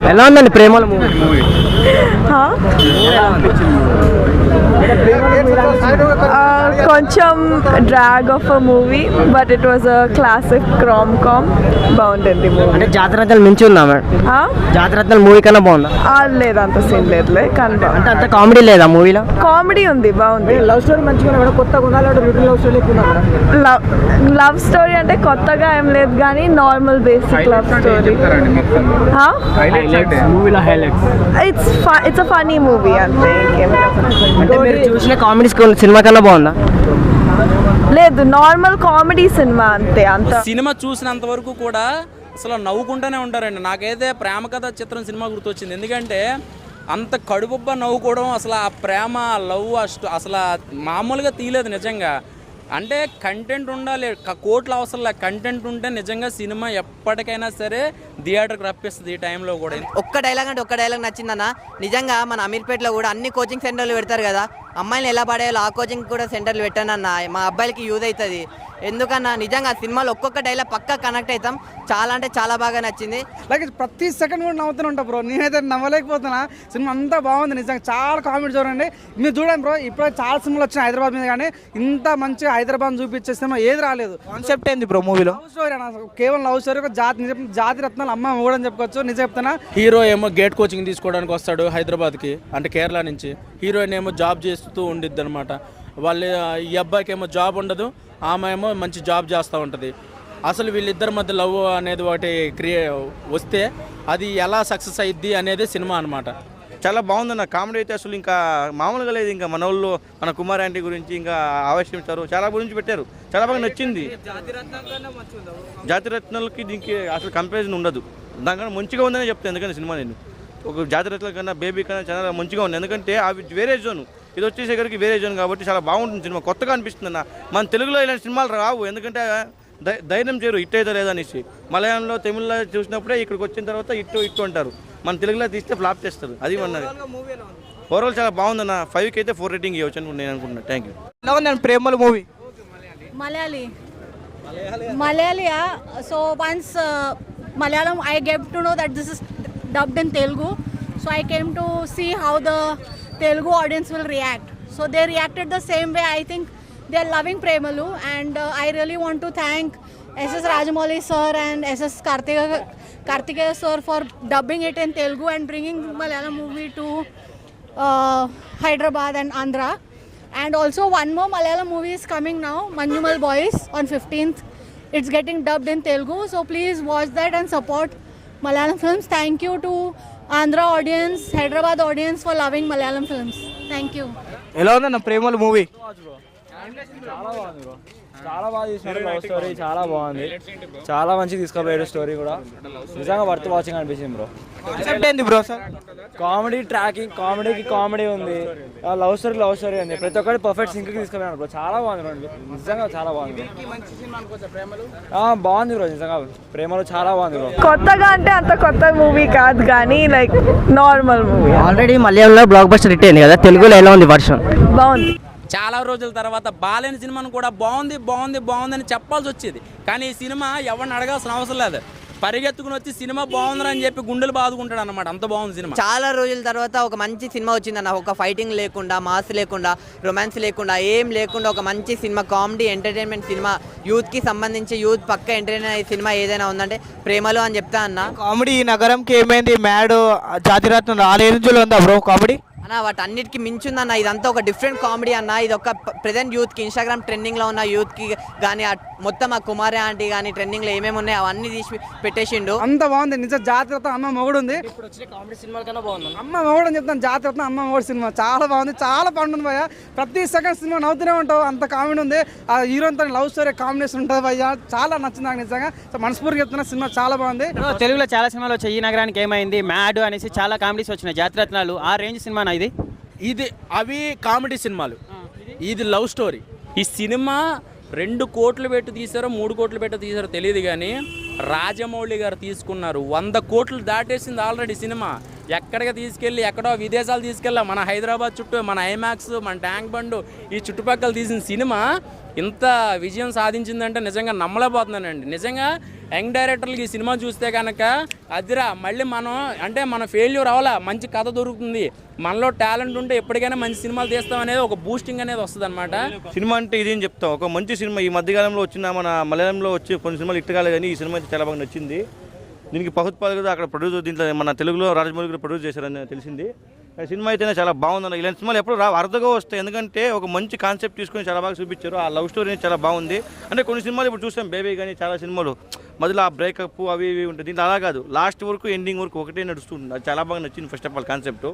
ఎలా ఉందండి ప్రేమల మూవీ? కొంచెం drag of a movie but it was a classic rom com బాగుంటుంది మూవీ అంటే జాతరత్నాలు మించి ఉందా మేడం జాతరత్నాలు మూవీ కన్నా బాగుందా? లేదు అంత సీన్ లేదులే కానీ అంటే అంత కామెడీ లేదా మూవీలో కామెడీ ఉంది బాగుంది. లవ్ స్టోరీ మంచిగా మేడం కొత్తగా ఉండాలి return love story love love story అంటే కొత్తగా ఏం లేదు కానీ normal basic love story it's it's a funny movie అంతే ఇంకేం చూసిన కామెడీ సినిమా కన్నా బాగుందా? లేదు నార్మల్ కామెడీ సినిమా అంతే అంత. సినిమా చూసినంత వరకు కూడా అసలు నవ్వుకుంటూనే ఉంటారండి. నాకైతే ప్రేమ కథ చిత్రం సినిమా గుర్తొచ్చింది. ఎందుకంటే అంత కడుపుబ్బ నవ్వుకోవడం అసలు ఆ ప్రేమ లవ్ అసలు మామూలుగా తీయలేదు నిజంగా. అంటే కంటెంట్ ఉండాలి కోట్లు అవసరం లేదు కంటెంట్ ఉంటే నిజంగా సినిమా ఎప్పటికైనా సరే థియేటర్కి రప్పిస్తుంది ఈ టైంలో కూడా. ఒక్క డైలాగ్ అంటే ఒక్క డైలాగ్ నచ్చిందన్న నిజంగా మన అమీర్పేటలో కూడా అన్ని కోచింగ్ సెంటర్లు పెడతారు కదా. అమ్మాయిలు ఎలా పడేయాలో ఆ కోచింగ్ కూడా సెంటర్లు పెట్టానన్న మా అబ్బాయిలకి యూజ్ అవుతుంది. ఎందుకన్నా నిజంగా ఆ సినిమాలో ఒక్కొక్క డైలాగ్ పక్కా కనెక్ట్ అవుతాం. చాలా అంటే చాలా బాగా నచ్చింది. లైక్ ప్రతి సెకండ్ కూడా నవ్వుతూనే ఉంటా బ్రో నేనైతే నవ్వలేకపోతున్నా. సినిమా అంతా బాగుంది నిజంగా చాలా కామెడీ చూడండి మీరు చూడండి బ్రో ఇప్పుడు చాలా సినిమాలు వచ్చినాయి హైదరాబాద్ మీద కానీ ఇంత మంచిగా హైదరాబాద్ చూపించే సినిమా ఏది రాలేదు. కాన్సెప్ట్ ఏంది బ్రో మూవీలో లవ్ స్టోరీ అన్న. అసలు కేవలం లవ్ స్టోరీ ఒక జాతి నిజం జాతి రత్నాలు అమ్మ కూడా చెప్పుకోవచ్చు. నిజం చెప్తున్నా. హీరో ఏమో గేట్ కోచింగ్ తీసుకోవడానికి వస్తాడు హైదరాబాద్కి అంటే కేరళ నుంచి. హీరోయిన్ ఏమో జాబ్ చేస్తూ ఉండిద్ది అనమాట వాళ్ళ ఈ అబ్బాయికి ఏమో జాబ్ ఉండదు ఆమె ఏమో మంచి జాబ్ చేస్తూ ఉంటుంది. అసలు వీళ్ళిద్దరి మధ్య లవ్ అనేది ఒకటి క్రియే వస్తే అది ఎలా సక్సెస్ అయ్యిద్ది అనేది సినిమా అనమాట చాలా బాగుందన్న కామెడీ అయితే అసలు ఇంకా మామూలుగా లేదు ఇంకా మన వాళ్ళు మన కుమార్ ఆంటీ గురించి ఇంకా ఆవేశించారు చాలా గురించి పెట్టారు చాలా బాగా నచ్చింది. జాతిరత్నాలకి దీనికి అసలు కంపారిజన్ ఉండదు. దానికన్నా మంచిగా ఉందని చెప్తాను ఎందుకంటే సినిమా నేను. ఒక జాతిరత్నాల కన్నా బేబీ కన్నా చాలా మంచిగా ఉంది ఎందుకంటే అవి వేరే జోను. ఇది వచ్చేసరికి వేరే జోన్ కాబట్టి చాలా బాగుంటుంది సినిమా. కొత్తగా అనిపిస్తుంది అన్న మన తెలుగులో ఇలాంటి సినిమాలు రావు. ఎందుకంటే ధైర్యం చేయరు. ఇట్ అయితే లేదనేసి మలయాళంలో తమిళ్ళో చూసినప్పుడే ఇక్కడికి వచ్చిన తర్వాత ఇట్టు ఇట్టు అంటారు. మన తెలుగులో తీస్తే ఫ్లాప్ చేస్తారు. అది మనది ఓవరాల్ చాలా బాగుందన్న. ఫైవ్కి అయితే ఫోర్ రేటింగ్ ఇవ్వచ్చు అని నేను అనుకుంటున్నాను థ్యాంక్ యూ ఎలా ఉందండి Premalu movie? Malayali. Malayali, yeah. So once uh, Malayalam, I get to know that this is dubbed in Telugu. So I came to see how the Telugu audience will react. So they reacted the same way. I think they're loving Premalu, and uh, I really want to thank SS Rajamouli sir and SS Kartika Kartikeya sir for dubbing it in Telugu and bringing Malayalam movie to uh, Hyderabad and Andhra. And also one more Malayalam movie is coming now, Manjumal Boys on 15th. It's getting dubbed in Telugu, so please watch that and support Malayalam films. Thank you to Andhra audience, Hyderabad audience for loving Malayalam films. Thank you. ఎలా ఉందన్న ప్రేమల movie చాలా బాగా తీసినారు love story చాలా బాగుంది. చాలా మంచిగా తీసుకుపోయాడు story కూడా. నిజంగా వర్త్ వాచింగ్ అనిపించింది బ్రో. కాన్సెప్ట్ ఏంది బ్రో సార్? కామెడీ ట్రాకింగ్ కామెడీకి కామెడీ ఉంది. లవ్ స్టోరీ లవ్ స్టోరీ ఉంది ప్రతి ఒక్కటి పర్ఫెక్ట్ సింక్ తీసుకుపోయాడు బ్రో. చాలా బాగుంది bro. నిజంగా చాలా బాగుంది ఆ, బాగుంది బ్రో. నిజంగా ప్రేమలో చాలా బాగుంది బ్రో. కొత్తగా అంటే అంత కొత్త మూవీ కాదు కానీ లైక్ నార్మల్ మూవీ ఆల్రెడీ మలయాళంలో బ్లాక్ బస్టర్ హిట్ అయింది కదా. తెలుగులో ఎలా ఉంది వర్షన్ బాగుంది. చాలా రోజుల తర్వాత బాలేని సినిమాను కూడా బాగుంది బాగుంది బాగుంది అని చెప్పాల్సి వచ్చేది. కానీ ఈ సినిమా ఎవరిని అడగాల్సిన అవసరం లేదు. పరిగెత్తుకుని వచ్చి సినిమా బాగుందని చెప్పి గుండెలు బాదుకుంటాడు అనమాట అంత బాగుంది సినిమా. చాలా రోజుల తర్వాత ఒక మంచి సినిమా వచ్చిందన్న. ఒక ఫైటింగ్ లేకుండా మాస్ లేకుండా రొమాన్స్ లేకుండా ఏం లేకుండా ఒక మంచి సినిమా కామెడీ ఎంటర్టైన్మెంట్ సినిమా యూత్కి సంబంధించి యూత్ పక్క ఎంటర్టైన్ అయ్యే సినిమా ఏదైనా ఉందంటే ప్రేమలో అని చెప్తా అన్న. కామెడీ ఈ నగరంకి ఏమైంది? మ్యాడ్ జాతిరత్నం ఆ రేంజ్లో ఉందా బ్రో కామెడీ అన్న వాటన్నిటికి మించుందన్న ఇదంతా ఒక డిఫరెంట్ కామెడీ అన్న ఇది ఒక ప్రజెంట్ యూత్కి ఇన్స్టాగ్రామ్ ట్రెండింగ్లో ఉన్న యూత్కి కానీ ఆ మొత్తం ఆ కుమారి ఆంటీ కానీ ట్రెండింగ్లో ఏమేమి ఉన్నాయో అవన్నీ తీసి పెట్టేసిండు. అంత బాగుంది నిజం జాతి రత్నం అమ్మ మొగుడు ఉంది ఇప్పుడు వచ్చిన కామెడీ సినిమాల కన్నా బాగుంది అమ్మ మొగుడు అని చెప్తాను జాతి రత్నం అమ్మ మొగుడు సినిమా. చాలా బాగుంది చాలా బాగుంటుంది భయ్య. ప్రతి సెకండ్ సినిమా నవ్వుతూనే ఉంటావు అంత కామెడీ ఉంది. ఆ హీరోతో లవ్ స్టోరీ కాంబినేషన్ ఉంటుంది భయ్య. చాలా నచ్చింది నాకు నిజంగా. సో మనస్ఫూర్తిగా చెప్తున్నా సినిమా చాలా బాగుంది. తెలుగులో చాలా సినిమాలు వచ్చాయి. ఈ నగరానికి ఏమైంది? మ్యాడ్ అనేసి చాలా కామెడీస్ వచ్చినాయి జాతిరత్నాలు. ఆ రేంజ్ సినిమానా ఇది. ఇది అవి కామెడీ సినిమాలు. ఇది? Love story. ఈ సినిమా రెండు కోట్లు పెట్టి తీసారో మూడు కోట్లు పెట్టి తీసారో తెలియదు కానీ రాజమౌళి గారు తీసుకున్నారు. వంద కోట్లు దాటేసింది ఆల్రెడీ సినిమా. ఎక్కడికి తీసుకెళ్ళి ఎక్కడో విదేశాలు తీసుకెళ్ళా. మన హైదరాబాద్ చుట్టూ మన ఐమాక్స్ మన ట్యాంక్ బండ్ ఈ చుట్టుపక్కల తీసిన సినిమా ఇంత విజయం సాధించిందంటే నిజంగా నమ్మలేకపోతున్నానండి. నిజంగా యంగ్ డైరెక్టర్లకి ఈ సినిమా చూస్తే కనుక అదిరా మళ్ళీ మనం అంటే మన ఫెయిల్యూర్ అవ్వాలా మంచి కథ దొరుకుతుంది. మనలో టాలెంట్ ఉంటే ఎప్పటికైనా మంచి సినిమాలు తీస్తాం అనేది ఒక బూస్టింగ్ అనేది వస్తుంది సినిమా అంటే ఇదేం చెప్తాం ఒక మంచి సినిమా ఈ మధ్యకాలంలో వచ్చిన మన మలయాళంలో వచ్చి కొన్ని సినిమాలు ఇట్టగాలి కానీ ఈ సినిమా చాలా బాగా నచ్చింది. దీనికి పహుత్పాదకుడు అక్కడ ప్రొడ్యూసర్ దీంట్లో మన తెలుగులో రాజమౌళి గారు ప్రొడ్యూస్ చేశారని తెలిసింది. సినిమా అయితేనే చాలా బాగుంది ఇలాంటి సినిమాలు ఎప్పుడు రా అర్థగా వస్తాయి. ఎందుకంటే ఒక మంచి కాన్సెప్ట్ తీసుకొని చాలా బాగా చూపించారు. ఆ లవ్ స్టోరీ చాలా బాగుంది. అంటే కొన్ని సినిమాలు ఇప్పుడు చూసాం బేబీ కానీ చాలా సినిమాలు. మధ్యలో ఆ బ్రేకప్ అవి ఇవి ఉంటాయి. దీంట్లో అలా కాదు. లాస్ట్ వరకు ఎండింగ్ వరకు ఒకటే నడుస్తుంది అది చాలా బాగా నచ్చింది ఫస్ట్ ఆఫ్ ఆల్ కాన్సెప్ట్